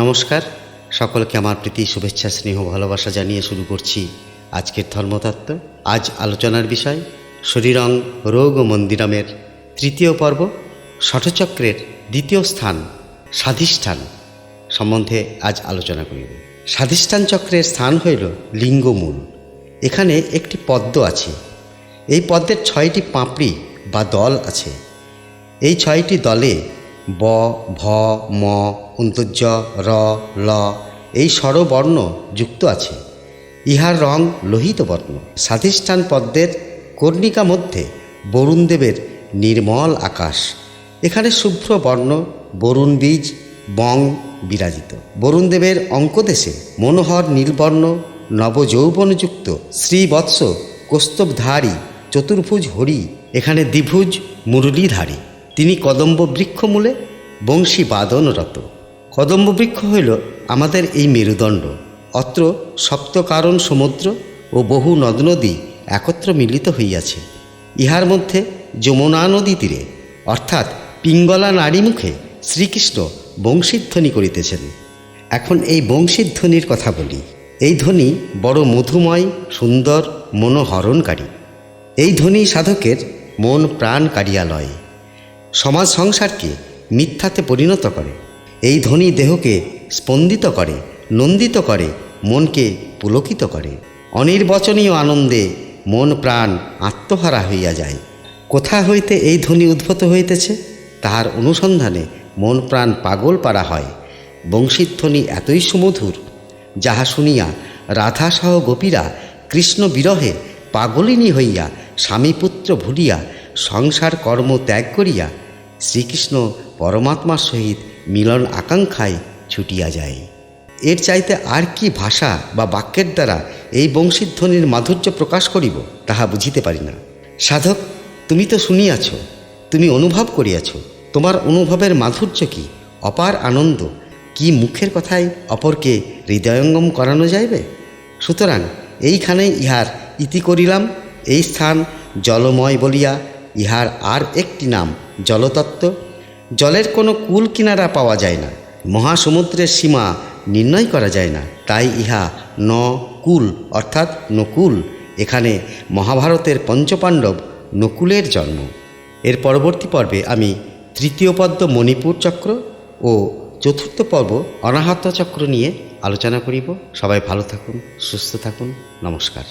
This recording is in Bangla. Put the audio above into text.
নমস্কার। সকলকে আমার প্রীতি, শুভেচ্ছা, স্নেহ, ভালোবাসা জানিয়ে শুরু করছি আজকের ধর্মতত্ত্ব। আজ আলোচনার বিষয় শরীরং রোগ ও মন্দিরমের তৃতীয় পর্ব, ষঠচক্রের দ্বিতীয় স্থান, স্বাধিষ্ঠান সম্বন্ধে আজ আলোচনা করিব। স্বাধিষ্ঠান চক্রের স্থান হইল লিঙ্গমূল। এখানে একটি পদ্ম আছে। এই পদ্মের ছয়টি পাঁপড়ি বা দল আছে। এই ছয়টি দলে ব, ভ, ম, অন্তর্য, র, ল এই স্বরবর্ণ যুক্ত আছে। ইহার রং লোহিত বর্ণ। স্বাধিষ্ঠান পদ্মের কর্ণিকা মধ্যে বরুণদেবের নির্মল আকাশ। এখানে শুভ্র বর্ণ, বরুণ বীজ, বং বিরাজিত। বরুণদেবের অঙ্কদেশে মনোহর নীলবর্ণ নবযৌবনযুক্ত শ্রীবৎস কৌস্তবধারী, চতুর্ভুজ হরি, এখানে দ্বিভুজ, মুরলীধারী। তিনি কদম্ব বৃক্ষমূলে বংশী বাদনরত কদম্ব বৃক্ষ হইল আমাদের এই মেরুদণ্ড। অত্র সপ্তকারণ সমুদ্র ও বহু নদ নদী একত্র মিলিত হইয়াছে। ইহার মধ্যে যমুনা নদী তীরে, অর্থাৎ পিঙ্গলা নারী মুখে শ্রীকৃষ্ণ বংশীধ্বনি করিতেছেন। এখন এই বংশীধ্বনির কথা বলি। এই ধ্বনি বড় মধুময়, সুন্দর, মনোহরণকারী। এই ধ্বনি সাধকের মন প্রাণ কারিয়ালয় সমাজ সংসারকে মিথ্যাতে পরিণত করে। এই ধ্বনি দেহকে স্পন্দিত করে, নন্দিত করে, মনকে পুলকিত করে। অনির্বচনীয় আনন্দে মন প্রাণ আত্মহারা হইয়া যায়। কোথা হইতে এই ধ্বনি উদ্ভূত হইতেছে? তাহার অনুসন্ধানে মন প্রাণ পাগল পাড়া হয়। বংশীধ্বনি এতই সুমধুর, যাহা শুনিয়া রাধা রাধাসহ গোপীরা কৃষ্ণ বিরহে পাগলিনী হইয়া স্বামীপুত্র ভুলিয়া সংসার কর্ম ত্যাগ করিয়া শ্রীকৃষ্ণ পরমাত্মার সহিত মিলন আকাঙ্ক্ষায় ছুটিয়া যায়। এর চাইতে আর কি ভাষা বা বাক্যের দ্বারা এই বংশীধ্বনির মাধুর্য প্রকাশ করিব, তাহা বুঝিতে পারি না। সাধক, তুমি তো শুনিয়াছ, তুমি অনুভব করিয়াছ, তোমার অনুভবের মাধুর্য কি, অপার আনন্দ, কি মুখের কথায় অপরকে হৃদয়ঙ্গম করানো যাইবে? সুতরাং এইখানেই ইহার ইতি করিলাম, এই স্থান জলময় বলিয়া ইহার আর একটি নাম জলতত্ত্ব। জলের কোনো কুল কিনারা পাওয়া যায় না। মহাসমুদ্রের সীমা নির্ণয় করা যায় না। তাই ইহা ন কুল, অর্থাৎ নকুল। এখানে মহাভারতের পঞ্চপাণ্ডব নকুলের জন্ম। এর পরবর্তী পর্বে আমি তৃতীয় পদ্ম মণিপুর চক্র ও চতুর্থ পর্ব অনাহত চক্র নিয়ে আলোচনা করিব। সবাই ভালো থাকুন, সুস্থ থাকুন। নমস্কার।